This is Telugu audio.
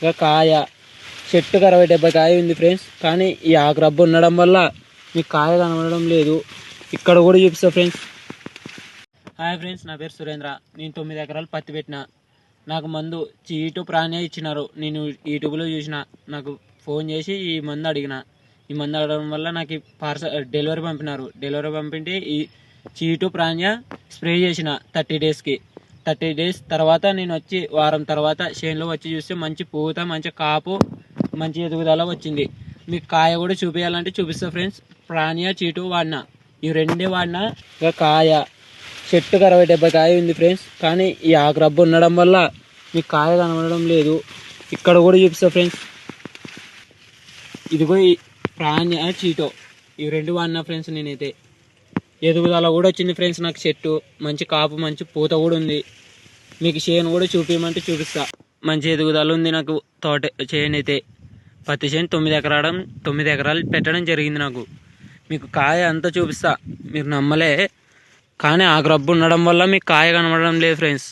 ఇంకా కాయ. చెట్టుకు అరవై డెబ్బై కాయ ఉంది ఫ్రెండ్స్. కానీ ఈ ఆకు రబ్బు ఉండడం వల్ల మీకు కాయ కనబడడం లేదు. ఇక్కడ కూడా చూపిస్తా ఫ్రెండ్స్. హాయ్ ఫ్రెండ్స్ నా పేరు సురేంద్ర. నేను తొమ్మిది ఎకరాలు పత్తి పెట్టిన. నాకు మందు చీటు ప్రాణే ఇచ్చినారు. నేను యూట్యూబ్లో చూసిన. నాకు ఫోన్ చేసి ఈ మందు అడిగిన. ఈ మందు అడగడం వల్ల నాకు పార్సల్ డెలివరీ పంపినారు. డెలివరీ పంపింటే ఈ చీటు ప్రాణ్య స్ప్రే చేసిన థర్టీ డేస్కి. థర్టీ డేస్ తర్వాత నేను వచ్చి వారం తర్వాత చేనులో వచ్చి చూస్తే మంచి పూత మంచి కాపు మంచి ఎదుగుదల వచ్చింది. మీకు కాయ కూడా చూపించాలంటే చూపిస్తా ఫ్రెండ్స్. ప్రాణియా చీటు వాడిన. ఈ రెండే వాడినా. ఇంకా కాయ. చెట్టుకు అరవై డెబ్బై కాయ ఉంది ఫ్రెండ్స్. కానీ ఈ ఆకు ఉండడం వల్ల మీకు కాయ కనబడడం లేదు. ఇక్కడ కూడా చూపిస్తా ఫ్రెండ్స్. ఇదిగో ఈ ప్రాణ్య చీటో. ఈ రెండు వాడినా ఫ్రెండ్స్ నేనైతే. ఎదుగుదల కూడా వచ్చింది ఫ్రెండ్స్ నాకు చెట్టు మంచి కాపు మంచి పూత కూడా ఉంది. మీకు చేను కూడా చూపించమంటే చూపిస్తా. మంచి ఎదుగుదల ఉంది నాకు తోట చేను అయితే. పత్తి చేను తొమ్మిది ఎకరాడం తొమ్మిది ఎకరాలు పెట్టడం జరిగింది నాకు. మీకు కాయ అంతా చూపిస్తా. మీరు నమ్మలే. కానీ ఆ గ్రబ్బు ఉండడం వల్ల మీకు కాయ కనబడడం లేదు ఫ్రెండ్స్